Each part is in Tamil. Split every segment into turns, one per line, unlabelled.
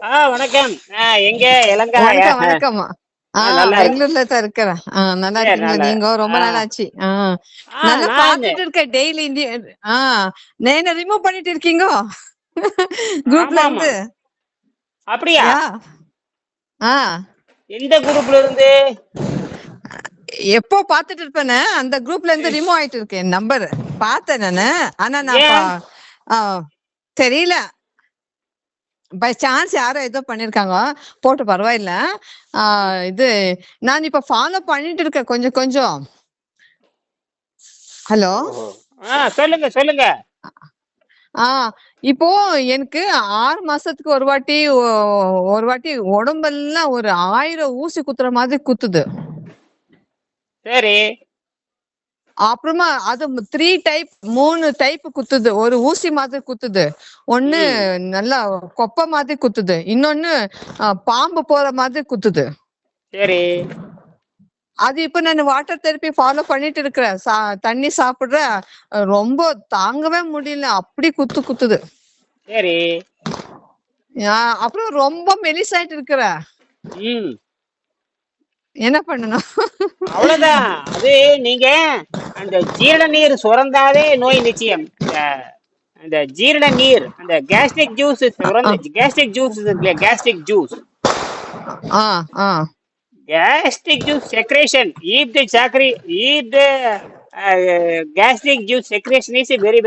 ஆ வணக்கம். எங்க? இலங்கை
வணக்கம் வணக்கம் ஆ
ஆ, நல்லா இருக்கு.
பெங்களூர்ல தான் இருக்கிறேன். நல்லா இருக்கீங்களா. நீங்க ரொம்ப. நாள் ஆச்சு. நல்லா பாத்துட்டு இருக்கேன் டெய்லி ஆ. நேன ரிமூவ் பண்ணிட்டு இருக்கீங்க? குரூப்ல. இருந்து.
அப்படியா?
யா. ஆ.
எந்த குரூப்ல இருந்து?
எப்போ பாத்துட்டு இருப்பேனே அந்த குரூப்ல இருந்து ரிமூவ் ஆயிட்டு இருக்கேன். நம்பர் பார்த்தேன் நானு. ஆனா நான் தெரியல. பை சான்ஸ் யாரோ ஏதோ பண்ணிருக்காங்க. போட்டு பரவாயில்ல. இது நான் இப்ப ஃபாலோ பண்ணிட்டு இருக்கேன். கொஞ்சம் கொஞ்சம். ஹலோ
சொல்லுங்க சொல்லுங்க.
ஆ இப்போ எனக்கு ஆறு மாசத்துக்கு ஒரு வாட்டி ஒரு வாட்டி உடம்பெல்லாம் ஒரு ஆயிரம் ஊசி குத்துற மாதிரி குத்துது.
சரி.
அப்புறமா அது த்ரீ டைப் மூணு டைப் குத்துது. ஒரு ஊசி மாதிரி குத்துது. ஒண்ணு நல்லா கொப்பை மாதிரி குத்துது. இன்னொன்னு பாம்பு போற மாதிரி குத்துது.
சரி.
அது இப்ப நான் வாட்டர் தெரப்பி ஃபாலோ பண்ணிட்டு இருக்கிறேன். சா- தண்ணி சாப்பிடுறேன் அஹ் ரொம்ப தாங்கவே முடியல. அப்படி குத்து குத்துது.
சரி.
அப்புறம் ரொம்ப மெலிசாயிட்டு இருக்கிற. என்ன பண்ணணும்?
அவ்வளவுதான். அது நீங்க அந்த ஜீரண நீர் சுரந்தாவே நோய் நிச்சயம். அந்த ஜீரண நீர் அந்த கேஸ்ட்ரிக் ஜூஸ் சுரந்த கேஸ்ட்ரிக் ஜூஸ் இருக்குல்ல கேஸ்ட்ரிக் ஜூஸ்
ஆ ஆ.
gastric juice secretion if the chakri if the uh, gastric juice secretion is very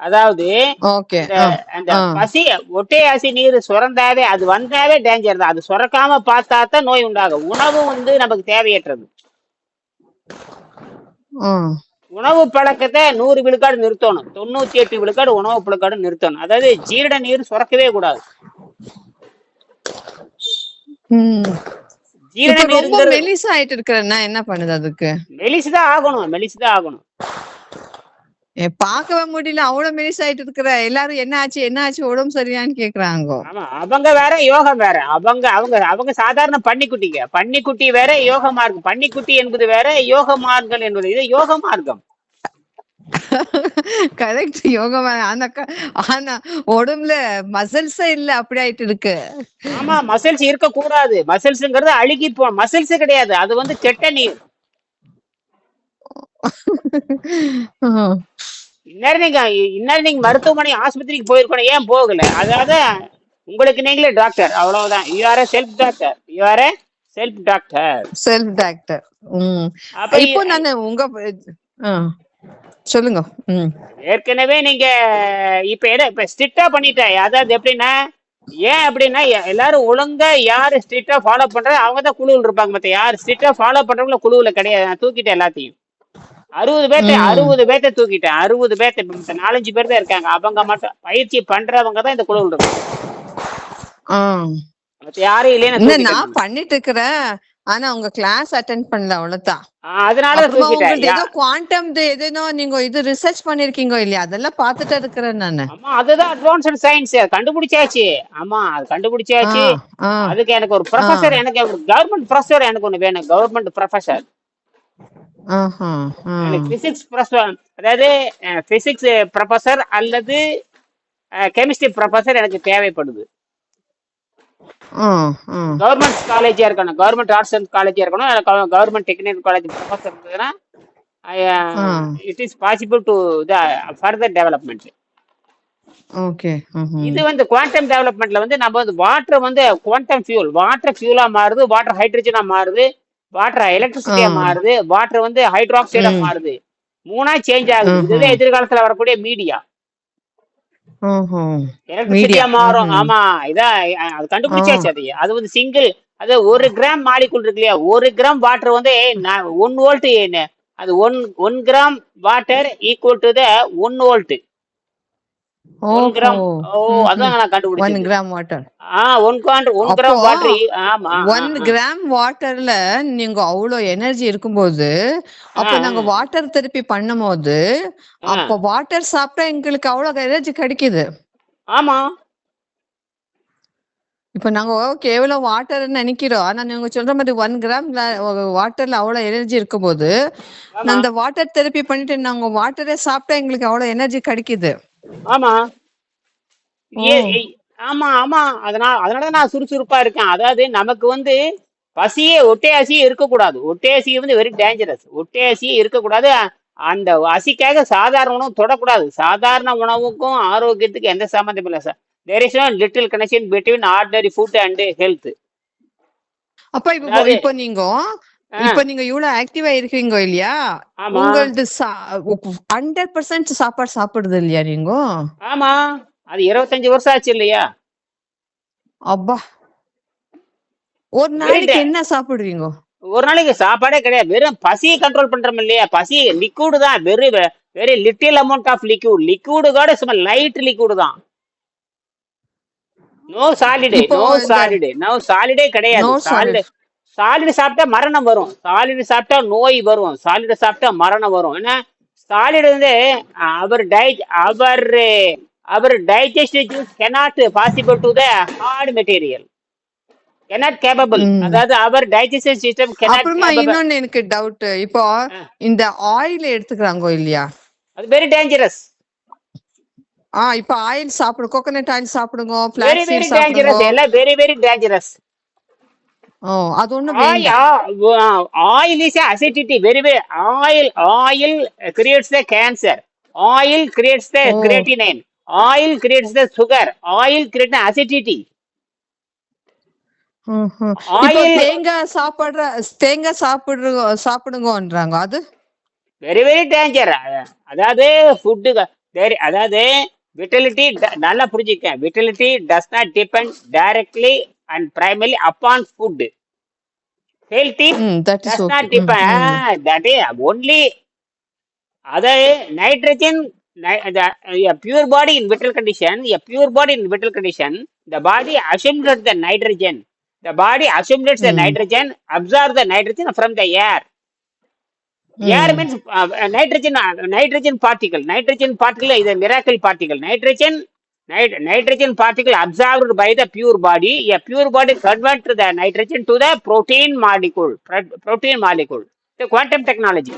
அதாவது அந்த. பசி ஒட்டை அசி நீர் சுரந்தாவே அது வந்தாவே டேஞ்சர் தான். அது சுரக்காம பார்த்தா தான் நோய் உண்டாகும். உணவு வந்து நமக்கு தேவையற்றது. உணவு பழக்கத்தை நூறு விழுக்காடு நிறுத்தணும். தொண்ணூத்தி எட்டு விழுக்காடு உணவு பழக்காடு நிறுத்தணும். அதாவது ஜீரண நீர் சுரக்கவே கூடாது. ஜீரண நீர்
மெலிசா ஆயிட்டு இருக்கிறேன்னா என்ன பண்ணுது அதுக்கு?
மெலிசுதான் ஆகணும். மெலிசுதான் ஆகணும்.
பார்க்கவே முடியல. அவ்வளவு மெலிசா ஆயிட்டு இருக்கிற. எல்லாரும் என்ன ஆச்சு என்ன ஆச்சு உடம்பு சரியான்னு கேக்குறாங்க.
ஆமா அவங்க வேற யோகம் வேற. அவங்க அவங்க அவங்க சாதாரண பன்னிக்குட்டிங்க. பன்னிக்குட்டி வேற யோக மார்க்கம். பன்னிக்குட்டி என்பது வேற யோக மார்க்கம் என்பது. இது யோக மார்க்கம்.
கரெக்ட் யோகா ஆனா ஆனா உடம்புல மசில்ஸே இல்ல அப்படி ஆயிட்டு இருக்கு.
ஆமா மசில்ஸ் இருக்க கூடாது மசில்ஸ்ங்கிறது அழுகி போ மசில்ஸ் கிடையாது. அது வந்து கெட்ட நீர். இந்நேரம் நீங்க இந்நேரம் நீங்க மருத்துவமனை ஆஸ்பத்திரிக்கு போயிருக்கணும் ஏன் போகல? அதாவது உங்களுக்கு நீங்களே டாக்டர் அவ்வளவுதான். You are self doctor you are self doctor
self doctor ம்.
அப்ப
இப்போ நானு உங்க ஆ, சொல்லுங்க.
ஏற்கனவே நீங்க இப்ப என்ன இப்ப ஸ்ட்ரிக்டா பண்ணிட்டேன். அதாவது எப்படின்னா ஏன் அப்படின்னா எல்லாரும் ஒழுங்கா யாரு ஸ்ட்ரிக்டா ஃபாலோ பண்ற அவங்க தான் குழுவில் இருப்பாங்க மத்த யார் ஸ்ட்ரிக்டா ஃபாலோ பண்றவங்கள குழுவுல கிடையாது. நான் தூக்கிட்டேன் எல்லாத்தையும். அறுபது பேர்த்த. அறுபது பேர்த்த தூக்கிட்டேன். அறுபது பேர்த்த நாலஞ்சு பேர் தான் இருக்காங்க. அவங்க மட்டும் பயிற்சி பண்றவங்க தான் இந்த குழுவில் மத்த யாரும் இல்லைன்னு
நான் பண்ணிட்டு இருக்கிறேன். ஆனா உங்க கிளாஸ் அட்டென்ட் பண்ணல அவ்வளவுதான்.
யா-
ஏதோ குவாண்டம் ஏதேனோ நீங்க இது ரிசர்ச் பண்ணிருக்கீங்க இல்லையா? அதெல்லாம் பார்த்துட்டு இருக்கிறேன் நானு.
ஆமா அதுதான் அட்வான்ஸ்ட் சயின்ஸ் கண்டுபிடிச்சாச்சு. ஆமா அது கண்டுபிடிச்சாச்சு. அதுக்கு எனக்கு ஒரு ப்ரொஃபசர் எனக்கு கவர்மெண்ட் ப்ரொஃபசர் எனக்கு ஒண்ணு வேணும். கவர்மெண்ட் ப்ரொஃபசர் பிசிக்ஸ் அதாவது பிசிக்ஸ் ப்ரொஃபசர் அல்லது கெமிஸ்ட்ரி ப்ரொஃபசர் எனக்கு தேவைப்படுது. கவர்மெண்ட் காலேஜா இருக்கணும் கவர்மெண்ட் ஆர்ட்ஸ் அண்ட் காலேஜா இருக்கணும் கவர்மெண்ட் டெக்னிக்கல் காலேஜ் ப்ரொஃபசர் இருந்ததுன்னா. It is possible to the further
development okay.
இது வந்து குவாண்டம் டெவலப்மெண்ட்ல வந்து நம்ம வந்து வாட்டர் வந்து குவாண்டம் ஃபியூல் வாட்டர் ஃபியூலா மாறுது வாட்டர் ஹைட்ரஜனா மாறுது வாட்டர் எலக்ட்ரிசிட்டியா. மாறுது வாட்டர் வந்து ஹைட்ராக்சைடா. மாறுது மூணா சேஞ்ச் ஆகுது. இதுதான் எதிர்காலத்துல வரக்கூடிய மீடியா. எலக்ட்ரிசிட்டியா. மாறும். ஆமா இதான் அது கண்டுபிடிச்சாச்சு அது அது வந்து சிங்கிள் அது ஒரு கிராம் மாலிகுல் இருக்கு இல்லையா ஒரு கிராம் வாட்டர் வந்து ஒன் வோல்ட் அது one one gram water equal to the one volt one gram
ஓஹோ.
ஓ
ம்ஹும்.
அதான் நான்
ஒன்
கண்டுபிடிச்சது
கிராம் வாட்டர்
ஆ ஒன் குவாண்ட் ஒன் கிராம்
அப்போ
வாட்டர் ஆமா.
ஒன் கிராம் வாட்டர்ல நீங்க அவ்வளவு எனர்ஜி இருக்கும்போது அப்ப
ஆ.
நாங்க வாட்டர் தெரப்பி பண்ணும்போது
ஆ.
அப்ப வாட்டர் சாப்பிட்டா எங்களுக்கு அவ்வளவு எனர்ஜி கிடைக்குது.
ஆமா.
இப்ப நாங்க கேவலம் வாட்டர்னு நினைக்கிறோம். ஆனா நீங்க சொல்ற மாதிரி ஒன் கிராம் வாட்டர்ல அவ்வளவு எனர்ஜி இருக்கும்போது
ஆமா.
அந்த வாட்டர் தெரப்பி பண்ணிட்டு நாங்க வாட்டரே சாப்பிட்டா எங்களுக்கு அவ்வளவு எனர்ஜி கிடைக்குது.
ஆமா. ஏ ஏ- ஆமா ஆமா. அதனால அதனாலதான் நான் சுறுசுறுப்பா இருக்கேன். அதாவது நமக்கு வந்து பசியே ஒட்டையாசியே இருக்கக்கூடாது. ஒட்டையாசி வந்து வெரி டேஞ்சரஸ் ஒட்டையாசியே இருக்கக்கூடாது. அந்த அசிக்காக சாதாரண உணவு தொடக்கூடாது. சாதாரண உணவுக்கும் ஆரோக்கியத்துக்கு எந்த சம்மந்தம் இல்லை sir there is no little connection between ordinary food and health
அப்ப இப்ப
அதாவது
இப்ப நீங்க இப்ப நீங்க இவ்வளவு ஆக்டிவா இருக்கீங்க இல்லையா? உங்களது ஹண்ட்ரட் பர்சன்ட் சாப்பாடு சாப்பிடுறது இல்லையா நீங்க?
ஆமா. அது இருபத்தஞ்சு வருஷம் ஆச்சு இல்லையா?
அப்பா. ஒரு நாளைக்கு என்ன சாப்பிடுவீங்க
ஒரு நாளைக்கு சாப்பாடே கிடையாது. வெறும் பசியை கண்ட்ரோல் பண்றோம் இல்லையா? பசி லிக்விடு தான். Very very little amount of liquid liquid கூட சும்மா லைட் லிக்விடு தான். No solid
no
solid
no
சாலிடே கிடையாது. சாலிடு
சாலிட்
சாப்பிட்டா மரணம் வரும். சாலிடு சாப்பிட்டா நோய் வரும். சாலிடு சாப்பிட்டா மரணம் வரும். ஏன்னா சாலிடு வந்து our tie our our digestive juice cannot possible to the hard material cannot
capable
அதாவது அவர் டைஜஸ்டிவ் சிஸ்டம் கெனாட்
இன்னொன்னு எனக்கு டவுட் இப்போ இந்த ஆயில் எடுத்துக்கிறாங்க இல்லையா?
அது வெரி டேஞ்சரஸ்
ஆ இப்ப ஆயில் சாப்பிடு கோகனட் ஆயில் சாப்பிடுங்க
வெரி வெரி டேஞ்சரஸ் எல்லாம் வெரி வெரி டேஞ்சரஸ்
அது வேண்டாம்.
Oil is acidity very very oil oil creates
the
cancer oil creates the creatinine oil creates the
sugar oil create
acidity
தேங்காய் சாப்பிடுற தேங்காய் சாப்பிடுற சாப்பிடுங்கன்றாங்க அது?
வெரி வெரி டேஞ்சர் அதாவது ஃபுட்டு அதாவது விட்டலிட்டி நல்லா புரிஞ்சுக்க vitality does not depend directly and primary upon food healthy
hmm that is
does
okay
not
hmm
depend
ம்
that is only other nitrogen ni- the a pure body in vital condition a pure body in vital condition the body assimilates the nitrogen the body assimilates the
ம்
nitrogen absorbs the nitrogen from the air air
ம்
means uh, uh, nitrogen uh, nitrogen particle nitrogen particle is a miracle particle nitrogen nit- nitrogen particle absorbed by the pure body a pure body converts the nitrogen to the protein molecule pro- protein molecule the quantum technology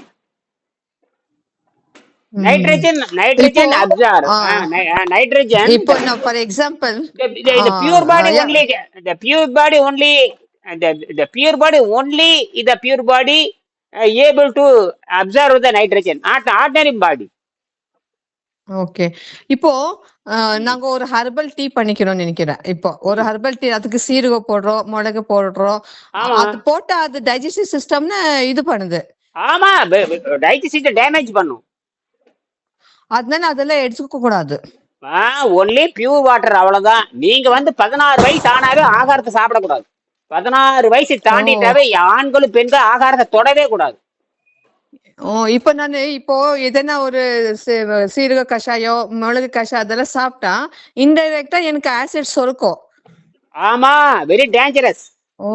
ம்
nitrogen
இப்போ
nitrogen absorb
ஆ
uh, ni- uh, nitrogen
இப்போ
the,
நான் for example
the, the, the pure body only the pure body only uh, the, the pure body only is the pure body uh, able to absorb the nitrogen not ordinary body
Okay. இப்போ நாங்க ஒரு ஹெர்பல் டீ பண்ணிக்கிறோம்னு நினைக்கிறேன். இப்போ ஒரு ஹெர்பல் டீ அதுக்கு சீரகம் போடுறோம் மிளகு போடுறோம். அது போட்டா அது டைஜஸ்டிவ் சிஸ்டம்னு இது பண்ணுது.
ஆமா டைஜஸ்ட் டேமேஜ் பண்ணும்.
அதனால அதெல்லாம் எடுத்துக்க கூடாது.
ஒன்லி பியூர் வாட்டர் அவ்வளவுதான். நீங்க வந்து பதினாறு வயசு ஆனாவே ஆகாரத்தை சாப்பிடக்கூடாது. பதினாறு வயசு தாண்டிட்டாவே ஆண்களும் பெண்கள் ஆகாரத்தை தொடவே கூடாது.
ஓ இப்போ நானு இப்போ எதனா ஒரு சீரக கஷாயம் மிளகு கஷாயம் அதெல்லாம் சாப்பிட்டா இன்டைரக்டா எனக்கு ஆசிட் சுரக்கும்.
ஆமா வெரி டேஞ்சரஸ்
ஓ.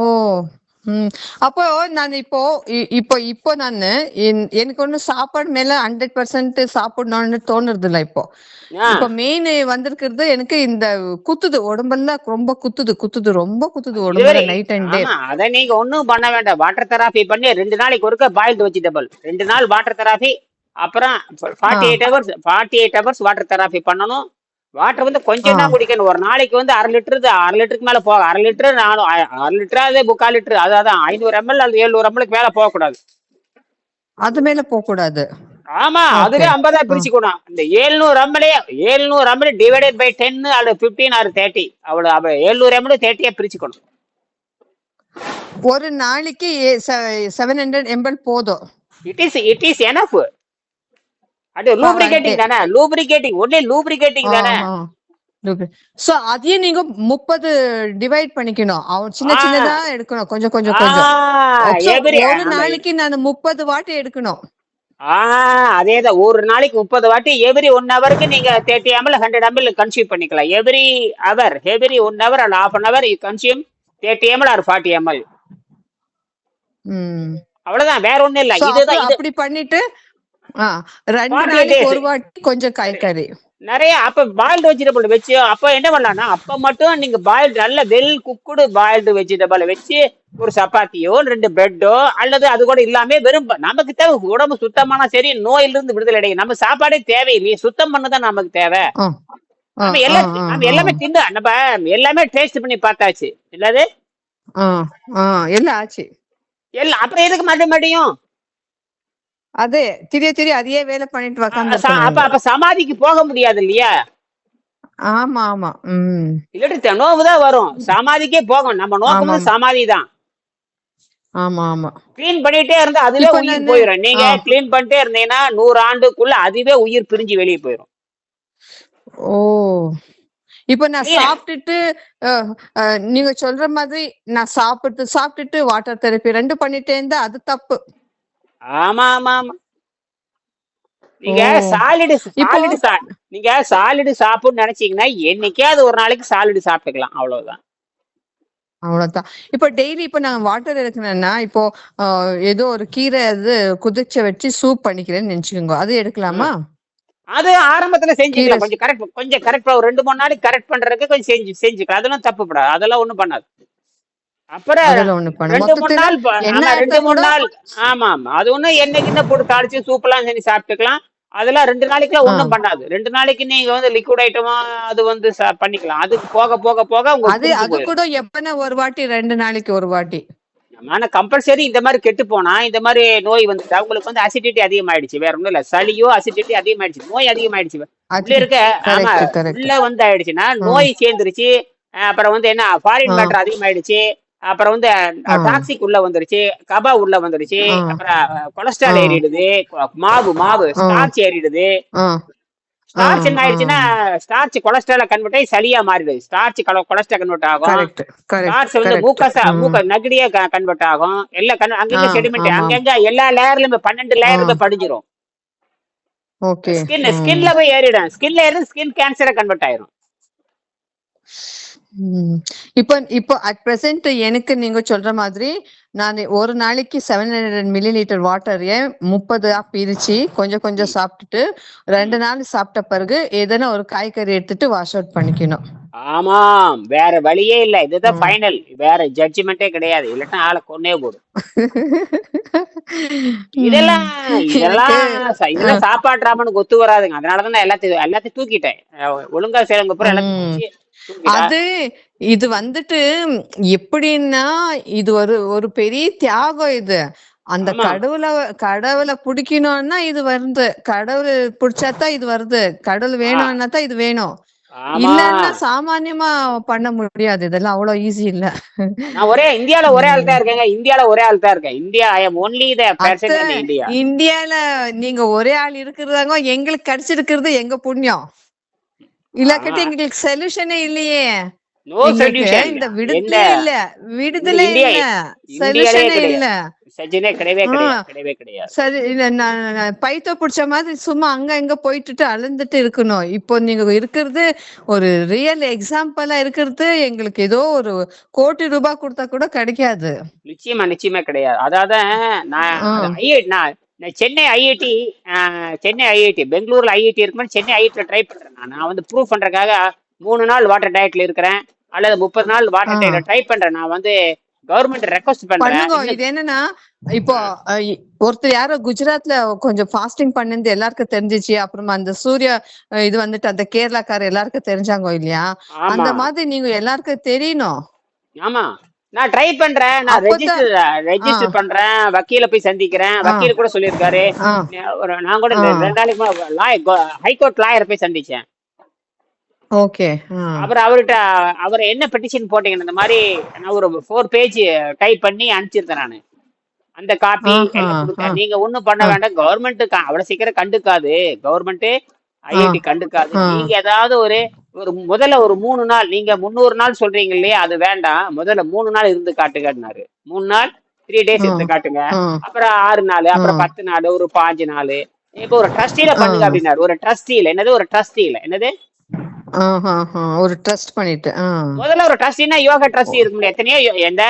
ம். அப்போ நான் இப்போ இப்போ இப்போ நான் எனக்கு ஒன்றும் சாப்பாடு மேல ஹண்ட்ரட் பர்சன்ட் சாப்பிடணும்னு தோணுறது இல்ல இப்போ இப்போ மெயின் வந்திருக்கிறது எனக்கு இந்த குத்துது உடம்பெல்லாம் ரொம்ப குத்துது குத்துது ரொம்ப குத்துது உடம்புல நைட் அண்ட் டே
அதை நீங்க ஒண்ணும் பண்ண வேண்டாம். வாட்டர் தெராபி பண்ணி ரெண்டு நாளைக்கு ஒருக்க பாயில்டு வெஜிடபிள் ரெண்டு நாள் வாட்டர் தெராபி அப்புறம் forty eight hours forty eight hours water therapy பண்ணணும். வாட்டர் வந்து கொஞ்சம் தான் குடிக்கணும். ஒரு நாளைக்கு வந்து அரை லிட்டர் அரை லிட்டருக்கு மேல போக அரை லிட்டர் நானும் அரை லிட்டர். அதே முக்கால் லிட்டர் அதான். ஐநூறு எம்எல் அல்லது எழுநூறு எம்எல்க்கு மேல போகக்கூடாது.
அது மேல போக கூடாது
ஆமா அதுவே ஐம்பதா பிரிச்சுக்கணும். இந்த ஏழ்நூறு எம்எல்ஏ ஏழ்நூறு எம்எல் டிவைடட் பை டென் அல்லது பிப்டீன் ஆர் தேர்ட்டி அவ்வளவு அவ ஏழ்நூறு எம்எல் தேர்ட்டியா பிரிச்சுக்கணும்.
ஒரு நாளைக்கு செவன் ஹண்ட்ரட் எம்பல் போதும்.
It is it is enough அது லூப்ரிகேட்டிங் தானே? லூப்ரிகேட்டிங் ஒன்லி லூப்ரிகேட்டிங் தானே?
சோ அதையும் நீங்க முப்பது டிவைட் பண்ணிக்கணும். அவன் சின்ன. சின்னதா எடுக்கணும். கொஞ்சம் கொஞ்சம் கொஞ்சம். ஒரு நாளைக்கு நான் முப்பது வாட்டி எடுக்கணும்.
ஆ அதேதான். ஒரு நாளைக்கு முப்பது வாட்டி எவ்ரி ஒன் ஹவருக்கு நீங்க thirty ml hundred ml consume பண்ணிக்கலாம். Every hour every one hour and half an hour you consume thirty ml or forty
ml
அவ்வளவுதான். வேற ஒண்ணும் இல்ல. இதுதான்
அப்படி பண்ணிட்டு ரெண்டு
40
நாளைக்கு
days.
ஒரு வாட்டி கொஞ்சம் காய் கறி.
நிறைய அப்ப பாயில்டு வெஜிடபிள் வச்சு அப்ப என்ன பண்ணலாம்னா அப்ப மட்டும் நீங்க பாயில்டு நல்ல வெல் குக்குடு பாயில்டு வெஜிடபிள் வச்சு ஒரு சப்பாத்தியோ ரெண்டு பிரெட்டோ அல்லது அது கூட இல்லாம வெறும் நமக்கு தேவை உடம்பு சுத்தமானா சரி நோயிலிருந்து விடுதலை அடையும் நம்ம சாப்பாடே தேவையில்லையே சுத்தம் பண்ணதான் நமக்கு தேவை. நம்ம எல்லாம் நம்ம எல்லாமே தின்னு நம்ம எல்லாமே டேஸ்ட் பண்ணி பார்த்தாச்சு. இல்லது
எல்லாம் ஆச்சு.
எல்லாம் அப்புறம் எதுக்கு மறுபடியும் மறுபடியும்?
அதே திரிய திரிய அதையே வேலை பண்ணிட்டு உக்காந்து
அப்ப சமாதிக்கு போக முடியாது இல்லையா?
ஆமா ஆமா. உம்
இல்லாட்டி நோவு தான் வரும். சமாதிக்கே போகும் நம்ம நோக்கம். சமாதி தான்
ஆமா ஆமா.
கிளீன் பண்ணிட்டே இருந்தா அதுவே உயிர் போயிடும் நீங்க. கிளீன் பண்ணிட்டே இருந்தீங்கன்னா நூறு ஆண்டுக்குள்ள அதுவே உயிர் பிரிஞ்சு வெளியே போயிடும்
ஓ. இப்ப நான். சாப்பிட்டுட்டு நீங்க சொல்ற மாதிரி நான் சாப்பிட்டு சாப்பிட்டுட்டு வாட்டர் தெரப்பி ரெண்டு பண்ணிட்டே இருந்தா அது தப்பு.
ஆமா ஆமா ஆமா நீங்க. சாலிடு சாலிடு நீங்க சாலிடு சாப்பிடணும்னு நினைச்சீங்கன்னா என்னைக்காவது ஒரு நாளைக்கு சாலிடு சாப்பிட்டுக்கலாம். அவ்வளவுதான்.
அவ்வளவுதான். இப்போ டெய்லி இப்போ நான் வாட்டர் எடுக்கணும்னா இப்போ ஏதோ ஒரு கீரை இது குதிச்ச வச்சு சூப் பண்ணிக்கிறேன்னு நினைச்சுக்கோங்க. அது எடுக்கலாமா?
அது ஆரம்பத்துல செஞ்சுக்கலாம். கொஞ்சம் கரெக்ட் கொஞ்சம் கரெக்ட் ஒரு ரெண்டு மூணு நாளைக்கு கரெக்ட் பண்றதுக்கு கொஞ்சம் செஞ்சு செஞ்சுக்கலாம். அதெல்லாம் தப்புப்படாது அதெல்லாம் ஒண்ணும் பண்ணாது. சாப்பிட்டுக்கலாம். அதெல்லாம் ரெண்டு நாளைக்கு ஒண்ணும் பண்ணாது. ரெண்டு நாளைக்கு நீங்க வந்து லிக்விட் ஐட்டமா அது வந்து பண்ணிக்கலாம். அதுக்கு போக போக போக உங்களுக்கு
அது கூட எப்பனா ஒரு வாட்டி ரெண்டு நாளைக்கு ஒரு வாட்டி.
ஆனா கம்பல்சரி இந்த மாதிரி கெட்டு போனா இந்த மாதிரி நோய் வந்துட்டு அவங்களுக்கு வந்து அசிடிட்டி அதிகமாயிடுச்சு. வேற ஒண்ணும் இல்ல. சளியோ அசிடிட்டி அதிகமாயிடுச்சு. நோய் அதிகமாயிடுச்சு.
அது
உள்ள இருக்க ஆமா. உள்ள வந்து ஆயிடுச்சுன்னா நோய் சேர்ந்துருச்சு. அப்புறம் வந்து என்ன ஃபாரின். மேட்டர் அதிகமாயிடுச்சு. அப்புறம் வந்து. டாக்ஸிக் உள்ள வந்துருச்சு கபா உள்ள வந்துருச்சு. அப்புறம் கொலஸ்ட்ரால். ஏறிடுது மாவு மாவு. ஸ்டார்ச் ஏறிடுது. ஸ்டார்ச் என்ன ஆயிடுச்சுன்னா ஸ்டார்ச் கொலஸ்ட்ரால கன்வெர்ட் ஆகி சளியா மாறிடுது. ஸ்டார்ச் கொலஸ்ட்ரால் கன்வெர்ட் ஆகும். ஸ்டார்ச் வந்து மூக்கசா மூக்க நகடியா கன்வெர்ட் ஆகும். எல்லாம் அங்கங்க செடிமெண்ட். அங்கங்க எல்லா லேயர்லயுமே பன்னெண்டு லேயருமே படிஞ்சிரும். ஸ்கின் ஸ்கின்ல போய் ஏறிடும். ஸ்கின்ல ஏறி ஸ்கின் கேன்சரை கன்வெர்ட் ஆயிரும்.
இப்போ இப்போ அட் பிரசன்ட் எனக்கு நீங்க சொல்ற மாதிரி நான் ஒரு நாளைக்கு seven hundred millilitre water ஏன் முப்பதா பிரிச்சு கொஞ்சம் கொஞ்சம் சாப்பிட்டுட்டு ரெண்டு நாள் சாப்பிட்ட பிறகு ஏதனா ஒரு காய்கறி எடுத்துட்டு வாஷ் அவுட் பண்ணிக்கணும்.
ஆமாம். வேற வழியே இல்ல. இதுதான். ஃபைனல் வேற ஜட்ஜ்மெண்டே கிடையாது. இல்லட்டா ஆளை கொன்னே போடும் இதெல்லாம் இதெல்லாம் இதெல்லாம் சாப்பாட்டு ராமனுக்கு ஒத்து வராதுங்க. அதனாலதான் நான் எல்லாத்தையும் எல்லாத்தையும் தூக்கிட்டேன். ஒழுங்கா செய்யறவங்க அப்புறம் எல்லாத்தையும்.
அது இது வந்துட்டு எப்படின்னா இது ஒரு ஒரு பெரிய தியாகம் இது. அந்த. கடவுளை கடவுளை பிடிக்கணும்னா இது வருது. கடவுள் பிடிச்சாதான் இது வருது. கடவுள் வேணும்னா தான் இது வேணும். இல்லன்னா சாமானியமா பண்ண முடியாது. இதெல்லாம் அவ்வளவு ஈஸி இல்ல.
நான் ஒரே இந்தியால ஒரே ஆள் தான் இருக்கேங்க. இந்தியால ஒரே ஆள் தான் இருக்கேன். India I am
only
the India
இந்தியால நீங்க ஒரே ஆள் இருக்கிறதாங்க. எங்களுக்கு கிடைச்சிருக்கிறது எங்க புண்ணியம். இல்லாக்கட்டி. எங்களுக்கு சொல்யூஷனே இல்லையே. இந்த விடுதலை இல்ல. விடுதலை இல்ல. சொல்யூஷனே. இல்ல. சரி பைத்த பிடிச்ச மாதிரி சும்மா அங்க இங்க போயிட்டுட்டு அழுந்துட்டு இருக்கணும். இப்போ நீங்க இருக்கிறது ஒரு ரியல் எக்ஸாம்பிளா இருக்கிறது எங்களுக்கு ஏதோ ஒரு கோடி ரூபாய் கொடுத்தா கூட கிடைக்காது.
நிச்சயமா நிச்சயமா கிடையாது. அதாவது நான் சென்னை ஐஐடி சென்னை ஐஐடி பெங்களூர்ல ஐஐடி இருக்கும்போது சென்னை ஐஐடில ட்ரை பண்றேன். நான். நான் வந்து ப்ரூவ் பண்றதுக்காக மூணு நாள் வாட்டர் டயட்ல இருக்கிறேன். அல்லது முப்பது நாள் வாட்டர்
ஆ.
டயட்ல ட்ரை பண்றேன். நான் வந்து கவர்மெண்ட் ரெக்வஸ்ட் பண்றேன்.
இது என்னன்னா இப்போ ஒருத்தர் யாரோ குஜராத்ல கொஞ்சம் ஃபாஸ்டிங் பண்ணிருந்து எல்லாருக்கும் தெரிஞ்சிச்சு. அப்புறமா அந்த சூர்யா இது வந்துட்டு அந்த கேரளாக்கார எல்லாருக்கும் தெரிஞ்சாங்க இல்லையா? அந்த மாதிரி நீங்க எல்லாருக்கும் தெரியணும்.
ஆமா. நான் ட்ரை பண்றேன். நான் ரெஜிஸ்டர் ரெஜிஸ்டர் பண்றேன். வக்கீல போய் சந்திக்கிறேன். வக்கீல் கூட சொல்லியிருக்காரு. நான் கூட. ரெண்டு நாளைக்கு லாய் ஹைகோர்ட் லாயரை போய் சந்திச்சேன்.
ஓகே.
அப்புறம் அவர்கிட்ட அவர் என்ன பெட்டிஷன் போட்டீங்கன்னு இந்த மாதிரி நான் ஒரு ஃபோர் பேஜ் டைப் பண்ணி அனுப்பிச்சிருந்தேன் நான். அந்த காப்பி. நீங்க ஒண்ணும் பண்ண. வேண்டாம். கவர்மெண்ட் அவ்வளவு சீக்கிரம் கண்டுக்காது. Government IIT கண்டுக்காது. நீங்க ஏதாவது ஒரு ஒரு முதல்ல ஒரு மூணு நாள் நீங்க முந்நூறு நாள் சொல்றீங்க இல்லையா? அது வேண்டாம். முதல்ல மூணு நாள் இருந்து காட்டுங்கன்னாரு. மூணு நாள் த்ரீ டேஸ். இருந்து காட்டுங்க. அப்புறம் ஆறு நாள் அப்புறம். பத்து நாள் ஒரு பாஞ்சு நாள். இப்போ ஒரு ட்ரஸ்டில பண்ணுங்க. அப்படின்னாரு. ஒரு ட்ரஸ்டில என்னது? ஒரு ட்ரஸ்டில என்னது.
ஒரு ட்ரஸ்ட் பண்ணிட்டு.
முதல்ல ஒரு ட்ரஸ்டினா யோகா ட்ரஸ்டி இருக்க முடியும் எத்தனையோ எந்த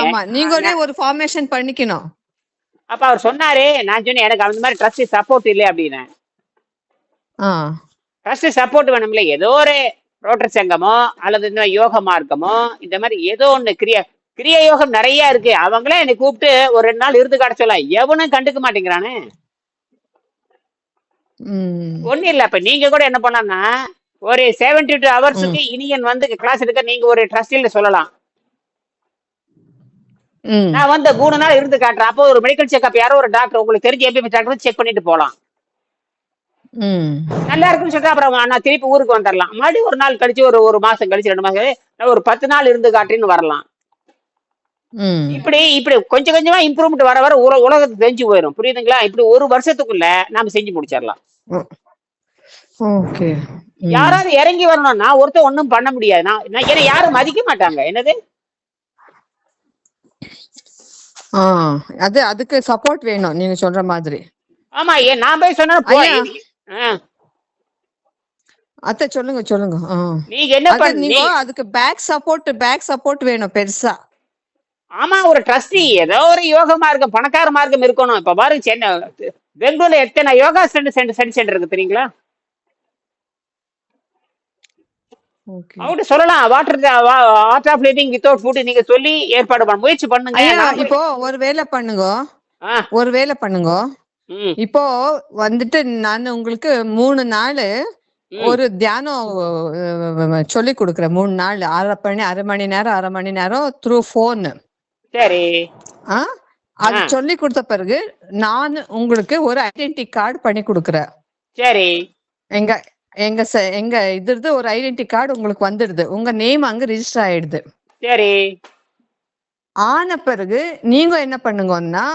ஆமா நீங்களே ஒரு ஃபார்மேஷன் பண்ணிக்கணும்.
அப்ப அவர் சொன்னாரு நான் சொன்னேன் எனக்கு அந்த மாதிரி ட்ரஸ்ட் சப்போர்ட் இல்லை அப்படின்னு. ட்ரஸ்ட் சப்போர்ட் வேணும்ல ஏதோ ஒரு ரோட்டரி சங்கமோ அல்லது இந்த யோக மார்க்கமோ இந்த மாதிரி ஏதோ ஒண்ணு கிரியா கிரிய யோகம் நிறைய இருக்கு. அவங்களே என்னை கூப்பிட்டு ஒரு ரெண்டு நாள் இருந்து காட்ட சொல்ல எவனும் கண்டுக்க மாட்டேங்கிறானே.
ம்.
ஒண்ணும் இல்ல இப்ப நீங்க கூட என்ன பண்ணலாம்னா ஒரு செவன்டி டூ ஹவர்ஸுக்கு இனியன் வந்து கிளாஸ் எடுக்க நீங்க ஒரு ட்ரஸ்டில சொல்லலாம். நான் வந்து மூணு நாள் இருந்து காட்டுறேன். அப்போ ஒரு மெடிக்கல் செக்அப் யாரோ ஒரு டாக்டர் உங்களுக்கு தெரிஞ்ச எம்பி டாக்டர் செக் பண்ணிட்டு போலாம். நல்லா இருக்குன்னு சொல்லிட்டு அப்புறம் நான் திருப்பி ஊருக்கு வந்துடலாம் மறுபடியும் ஒரு நாள் கழிச்சு ஒரு ஒரு மாசம் கழிச்சு ரெண்டு மாசம் ஒரு பத்து நாள் இருந்து காட்டுன்னு வரலாம். இப்படி இப்படி கொஞ்சம் கொஞ்சமா இம்ப்ரூவ்மெண்ட் வர வர உல உலகத்துக்கு தெரிஞ்சு போயிடும் புரியுதுங்களா? இப்படி ஒரு வருஷத்துக்குள்ள நாம செஞ்சு முடிச்சிடலாம்
ஓகே.
யாராவது இறங்கி வரணும்னா ஒருத்தன் ஒண்ணும் பண்ண முடியாது. நான் ஏன்னா யாரும் மதிக்க மாட்டாங்க. என்னது?
அது அதுக்கு சப்போர்ட் வேணும். நீங்க சொல்ற மாதிரி.
ஆமா ஏன் நான் போய் சொன்னா
அத்தை சொல்லுங்க சொல்லுங்க.
நீங்க என்ன
அது
பண்ணி
நீங்க அதுக்கு பேக் சப்போர்ட் பேக் சப்போர்ட் வேணும் பெருசா.
ஆமா ஒரு ட்ரஸ்டி ஏதோ ஒரு யோக மார்க்கம் பணக்கார மார்க்கம் இருக்கணும். இப்ப பாருங்க சென்னை பெங்களூர்ல எத்தனை yoga centre centre study centre இருக்கு தெரியுங்களா? அவங்ககிட்ட சொல்லலாம். Water Art of Living without food நீங்க சொல்லி ஏற்பாடு பண்ண முயற்சி பண்ணுங்க.
இப்போ ஒரு வேலை பண்ணுங்க. ஒரு வேலை பண்ணுங்க. இப்போ வந்துட்டு நான் உங்களுக்கு மூணு நாள். ஒரு தியானம் சொல்லி கொடுக்குறேன். மூணு நாள். அரை மணி அரை மணி நேரம் அரை மணி நேரம் த்ரூ ஃபோன்
சரி.
ஆ? அது. சொல்லி கொடுத்த பிறகு நான் உங்களுக்கு ஒரு ஐடென்டி கார்டு பண்ணி கொடுக்குறேன்.
சரி.
எங்க எங்க எங்க இது ஒரு ஐடென்டி கார்டு உங்களுக்கு வந்துடுது. உங்க நேம் அங்க ரிஜிஸ்டர் ஆயிடுது.
சரி.
ஆன பிறகு நீங்க என்ன பண்ணுங்கன்னா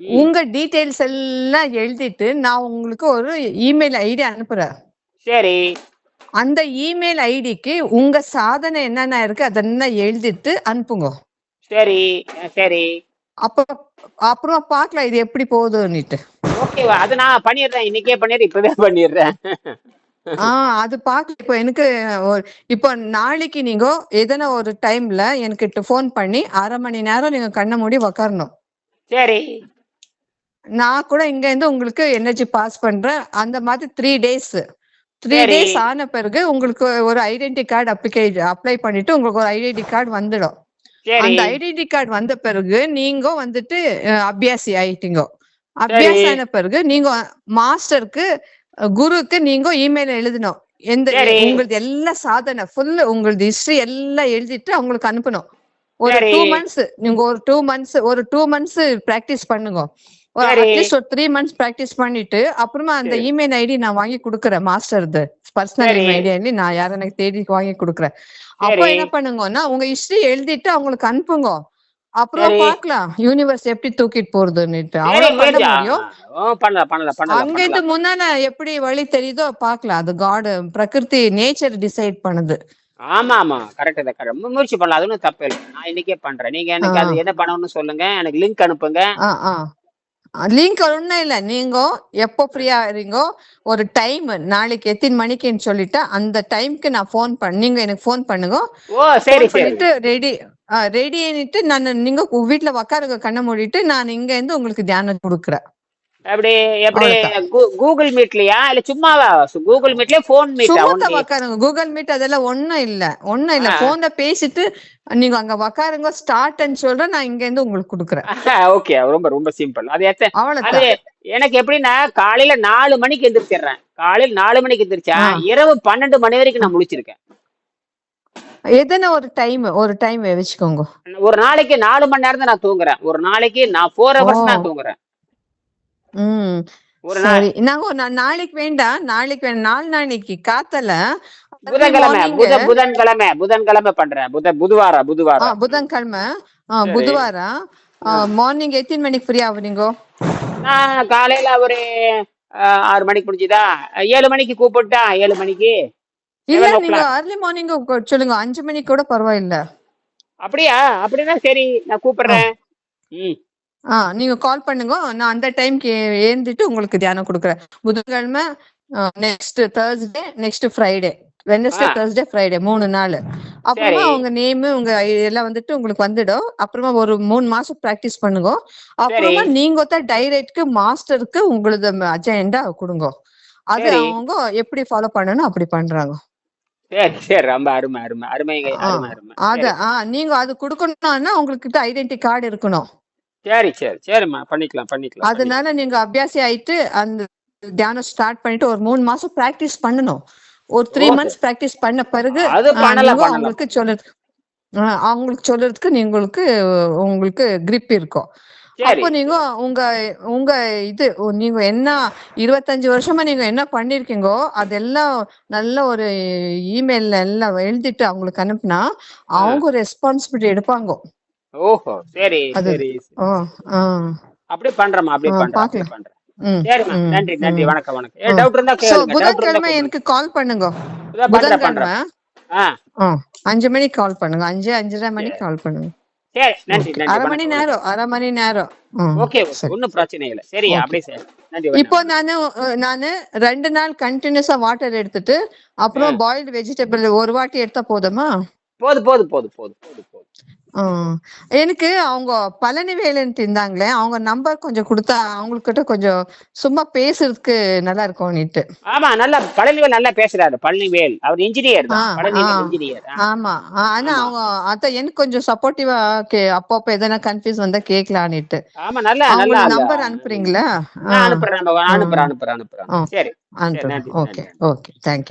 உங்க டீடைல்ஸ் எல்லாம் எழுதிட்டு நான் உங்களுக்கு ஒரு இமெயில் ஐடி அனுப்புறேன்.
சரி.
அந்த இமெயில் ஐடிக்கு உங்க சாதனை என்னென்ன இருக்கு அதெல்லாம் எழுதிட்டு அனுப்புங்க.
சரி சரி.
அப்ப அப்புறம் பார்க்கலாம் இது எப்படி போகுதுன்னுட்டு.
ஓகேவா அது நான் பண்ணிடுறேன். இன்னைக்கே பண்ணிடுறேன் இப்பவே பண்ணிடுறேன்.
ஆஹ் அது பார்க்க இப்போ எனக்கு இப்போ நாளைக்கு நீங்க எதனா ஒரு டைம்ல எனக்கு ஃபோன் பண்ணி அரை மணி நேரம் நீங்க கண்ணை மூடி உக்காரணும்.
சரி.
நான் கூட இங்க இருந்து உங்களுக்கு எனர்ஜி பாஸ் பண்றேன் அந்த மாதிரி த்ரீ டேஸ் த்ரீ. டேஸ் ஆன பிறகு உங்களுக்கு ஒரு ஐடென்டி கார்டு அப்ளிகேஷன் அப்ளை பண்ணிட்டு உங்களுக்கு ஒரு ஐடென்டி கார்டு வந்துடும் அந்த ஐடென்டி கார்டு வந்த பிறகு நீங்க வந்துட்டு அபியாசி ஆயிட்டீங்க அபியாசி. ஆன பிறகு நீங்க மாஸ்டருக்கு குருக்கு நீங்க இமெயில் எழுதணும் எந்த. உங்களது எல்லா சாதனை ஃபுல் உங்களது ஹிஸ்டரி எல்லாம் எழுதிட்டு அவங்களுக்கு அனுப்பணும் ஒரு. டூ மந்த்ஸ் நீங்க ஒரு டூ மந்த்ஸ் ஒரு டூ மந்த்ஸ் பிராக்டிஸ் பண்ணுங்க ஒரு. அட்லீஸ்ட் ஒரு த்ரீ மந்த்ஸ் பிராக்டிஸ் பண்ணிட்டு அப்புறமா அந்த. இமெயில் ஐடி நான் வாங்கி கொடுக்குறேன் மாஸ்டர்து பர்சனல். இமெயில் ஐடி நான் யாரும் எனக்கு தேடி வாங்கி கொடுக்குறேன். அப்போ. என்ன பண்ணுங்கன்னா உங்க ஹிஸ்டரி எழுதிட்டு அவங்களுக்கு அனுப்புங்க. அப்புறம்
சரி.
பார்க்கலாம் யூனிவர்ஸ் எப்படி தூக்கிட்டு போறதுன்னுட்டு. அவ்வளவு பண்ண முடியும். அங்க இருந்து. முன்னால எப்படி வழி தெரியுதோ பார்க்கலாம். அது காட் பிரகிருதி நேச்சர் டிசைட் பண்ணுது.
ஆமா ஆமா. கரெக்ட் தான் கரெக்ட் முயற்சி பண்ணலாம். அது ஒன்றும் தப்பு இல்லை. நான் இன்னைக்கே பண்றேன். நீங்க எனக்கு. அது என்ன பண்ணணும்னு சொல்லுங்க. எனக்கு லிங்க் அனுப்புங்க.
லிங்க் ஒன்றும் இல்லை. நீங்க எப்போ ஃப்ரீயா இருங்கோ ஒரு டைம் நாளைக்கு எத்தனை மணிக்குன்னு சொல்லிட்டு அந்த டைம்க்கு நான் ஃபோன் பண்ண நீங்க எனக்கு ஃபோன் பண்ணுங்க. பண்ணிட்டு ரெடி ரெடி ஆயிட்டு நான் நீங்க வீட்ல உக்காருங்க கண்ணை மூடிட்டு நான் இங்க இருந்து உங்களுக்கு தியானம் கொடுக்குறேன்.
எப்படி எப்படி கூகுள் மீட்லயா? இல்ல சும்மாவா? கூகுள் மீட்லயே போன் மீட்டா
சும்மா
ஒன்லி
உக்காருங்க. கூகுள் மீட் அதெல்லாம் ஒண்ணும் இல்ல. ஒண்ணும் இல்ல. போன்ல பேசிட்டு நீங்க அங்க உக்காருங்க ஸ்டார்ட்னு சொல்றேன் நான் இங்க இருந்து உங்களுக்கு கொடுக்குறேன்.
ஓகே ரொம்ப ரொம்ப சிம்பிள் அது அது எனக்கு எப்படின்னா காலையில நாலு மணிக்கு எந்திரிச்சிடுறேன். காலையில நாலு மணிக்கு எந்திரிச்சா. இரவு பன்னெண்டு மணி வரைக்கும் நான் முழிச்சிருக்கேன்.
எதனா ஒரு டைம் ஒரு டைம் வச்சுக்கோங்க.
ஒரு நாளைக்கு நாலு மணி நேரம் தான் நான் தூங்குறேன். ஒரு நாளைக்கு நான் ஃபோர் ஹவர்ஸ். தான் தூங்குறேன்.
ம்.
ஒரு நாள்.
சரி நாங்க நாளைக்கு வேண்டாம் நாளைக்கு வேண்டாம் நாலு நாளைக்கு காத்தல.
புதன்கிழமை புதன்கிழமை புதன்கிழமை பண்றேன். புத புதுவாரா
ஆ,
புதுவாரம்
புதன்கிழமை. புதுவாரம் மார்னிங் எத்தனை மணிக்கு ஃப்ரீ ஆகுறீங்க
நான் காலையில ஒரு ஆறு மணிக்கு முடிஞ்சுதா? ஏழு மணிக்கு கூப்பிட்டா? ஏழு மணிக்கு?
இல்ல நீங்க. அர்லி மார்னிங் சொல்லுங்க. அஞ்சு மணிக்கு கூட பரவாயில்ல.
அப்படியா? அப்படின்னா சரி நான் கூப்பிடுறேன். ம்.
ஆ நீங்க கால் பண்ணுங்க. நான் அந்த டைம்க்கு ஏந்திட்டு உங்களுக்கு தியானம் கொடுக்குறேன். புதன்கிழமை next Thursday next Friday
Wednesday.
Thursday Friday மூணு நாள். அப்புறமா. உங்க நேம் உங்க எல்லாம் வந்துட்டு உங்களுக்கு வந்துடும். அப்புறமா ஒரு மூணு மாசம் பிராக்டிஸ் பண்ணுங்க. அப்புறமா நீங்க தான் டைரக்ட்க்கு மாஸ்டருக்கு உங்களது அஜெண்டா கொடுங்க. அது. அவங்க எப்படி ஃபாலோ பண்ணணும் அப்படி பண்றாங்க. நீங்க அது கொடுக்கணும்னா உங்ககிட்ட ஐடென்டி கார்டு இருக்கணும்.
சரி சரி சரிம்மா. பண்ணிக்கலாம் பண்ணிக்கலாம்
அதனால நீங்க அபியாசி ஆயிட்டு அந்த தியானம் ஸ்டார்ட் பண்ணிட்டு ஒரு மூணு மாசம் பிராக்டிஸ் பண்ணணும். ஒரு த்ரீ. மந்த்ஸ் பிராக்டிஸ் பண்ண பிறகு. அவங்களுக்கு சொல்றது அவங்களுக்கு சொல்றதுக்கு நீங்களுக்கு உங்களுக்கு grip இருக்கும். அப்போ நீங்க உங்க உங்க இது நீங்க என்ன இருபத்தஞ்சு வருஷமா நீங்க என்ன பண்ணிருக்கீங்கோ அதெல்லாம் நல்ல ஒரு இமெயில்ல எல்லாம் எழுதிட்டு அவங்களுக்கு அனுப்புனா அவங்க ரெஸ்பான்சிபிலிட்டி எடுப்பாங்க.
ஓஹோ சரி சரி
ஓ ஆ
அப்படி பண்றேம்மா அப்படி
ஆ,
பண்றேன். பண்றேன். சரிம்மா நன்றி நன்றி. வணக்கம் வணக்கம். ஏ டவுட் இருந்தா கேளுங்க
புதன்கிழமை. எனக்கு கால் பண்ணுங்க. புதன்கிழமை அஞ்சு மணிக்கு கால் பண்ணுங்க. அஞ்சு அஞ்சரை மணிக்கு கால் பண்ணுங்க.
சரி நன்றி
அரை மணி நேரம் அரை மணி நேரம். ம்,
ஓகே
சரி.
ஒன்றும் பிரச்சனை இல்லை. சரி. அப்படியே.
இப்போ நானு நானு ரெண்டு நாள் கண்டினியூஸா வாட்டர் எடுத்துட்டு அப்புறம் பாயில்டு வெஜிடபிள் ஒரு வாட்டி எடுத்தா போதுமா?
போது போது போது போது போது போது.
ஆ. எனக்கு அவங்க பழனி வேலைன்ட்டு இருந்தாங்களே அவங்க நம்பர் கொஞ்சம் கொடுத்தா அவங்கக்கிட்ட கொஞ்சம் சும்மா பேசுறதுக்கு நல்லா இருக்கும்னுட்டு
ஆமா நல்லா பழனிவேல் நல்லா பேசுறாரு பழனிவேல் அவர் இன்ஜினியர்
ஆமா. ஆனா. அவங்க அதான் எனக்கு கொஞ்சம் சப்போர்ட்டிவா அப்பப்போ எதனா கன்ஃபியூஸ் வந்தா கேட்கலான்னுட்டு
ஆமா நல்லா நல்லா
நம்பர் அனுப்புறீங்களா?
அனுப்புறேன் அனுப்புறேன் அனுப்புறேன் அனுப்புறேன். சரி.
ஓகே. ஓகே. தேங்க்யூ